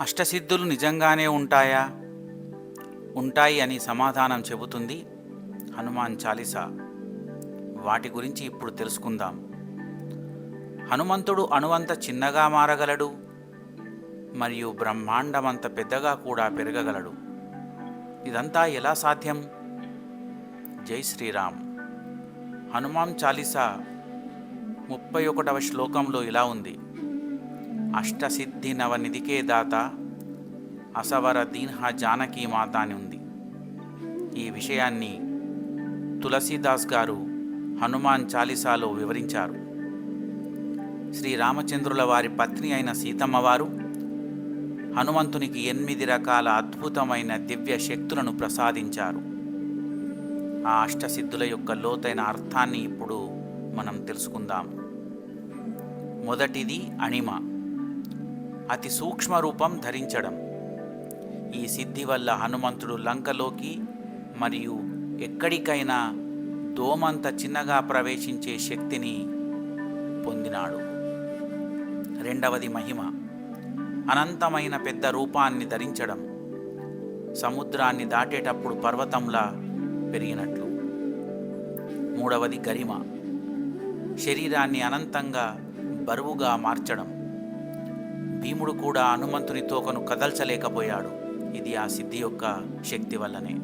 అష్టసిద్ధులు నిజంగానే ఉంటాయా? ఉంటాయి అని సమాధానం చెబుతుంది హనుమాన్ చాలీసా. వాటి గురించి ఇప్పుడు తెలుసుకుందాం. హనుమంతుడు అణువంత చిన్నగా మారగలడు మరియు బ్రహ్మాండమంత పెద్దగా కూడా పెరగగలడు. ఇదంతా ఎలా సాధ్యం? జై శ్రీరామ్. హనుమాన్ చాలీసా ముప్పై ఒకటవ శ్లోకంలో ఇలా ఉంది. అష్టసిద్ధి నవనిధికే దాత అసవర దీన్హ జానకీ మాత అని ఉంది. ఈ విషయాన్ని తులసీదాస్ గారు హనుమాన్ చాలీసాలో వివరించారు. శ్రీరామచంద్రుల వారి పత్ని అయిన సీతమ్మవారు హనుమంతునికి ఎనిమిది రకాల అద్భుతమైన దివ్య శక్తులను ప్రసాదించారు. ఆ అష్టసిద్ధుల యొక్క లోతైన అర్థాన్ని ఇప్పుడు మనం తెలుసుకుందాం. మొదటిది అణిమ. అతి సూక్ష్మ రూపం ధరించడం. ఈ సిద్ధి వల్ల హనుమంతుడు లంకలోకి మరియు ఎక్కడికైనా దోమంత చిన్నగా ప్రవేశించే శక్తిని పొందినాడు. రెండవది మహిమ. అనంతమైన పెద్ద రూపాన్ని ధరించడం. సముద్రాన్ని దాటేటప్పుడు పర్వతంలా పెరిగినట్లు. మూడవది గరిమ. శరీరాన్ని అనంతంగా బరువుగా మార్చడం. భీముడు కూడా హనుమంతుని తోకను కదల్చలేకపోయాడు. ఇది ఆ సిద్ధి యొక్క శక్తి వల్లనే.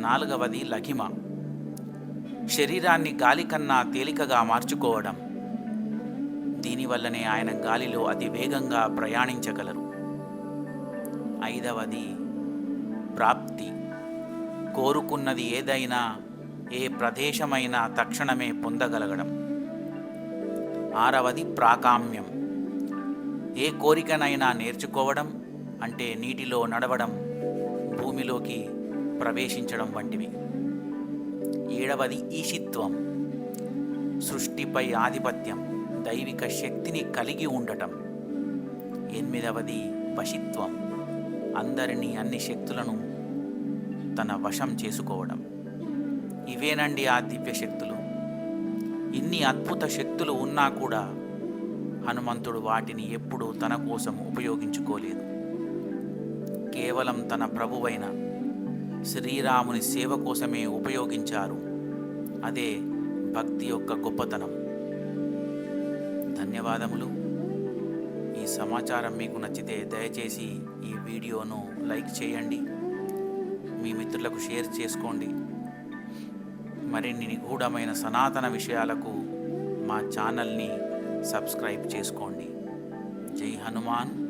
నాలుగవది లఘిమ. శరీరాన్ని గాలి కన్నా తేలికగా మార్చుకోవడం. దీనివల్లనే ఆయన గాలిలో అతి వేగంగా ప్రయాణించగలరు. ఐదవది ప్రాప్తి. కోరుకున్నది ఏదైనా ఏ ప్రదేశమైనా తక్షణమే పొందగలగడం. ఆరవది ప్రాకామ్యం. ఏ కోరికనైనా నేర్చుకోవడం అంటే నీటిలో నడవడం భూమిలోకి ప్రవేశించడం వంటివి. ఏడవది ఈశిత్వం. సృష్టిపై ఆధిపత్యం దైవిక శక్తిని కలిగి ఉండటం. ఎనిమిదవది వశిత్వం. అందరినీ అన్ని శక్తులను తన వశం చేసుకోవడం. ఇవేనండి ఆ దివ్య శక్తులు ఇన్ని అద్భుత శక్తులు ఉన్నా కూడా హనుమంతుడు వాటిని ఎప్పుడూ తన కోసం ఉపయోగించుకోలేదు. కేవలం తన ప్రభువైన శ్రీరాముని సేవ కోసమే ఉపయోగించారు. అదే భక్తి యొక్క గొప్పతనం. ధన్యవాదములు. ఈ సమాచారం మీకు నచ్చితే దయచేసి ఈ వీడియోను లైక్ చేయండి. మీ మిత్రులకు షేర్ చేసుకోండి. మరిన్ని నిగూఢమైన సనాతన విషయాలకు మా ఛానల్ని సబ్స్క్రైబ్ చేసుకోండి. జై హనుమాన్.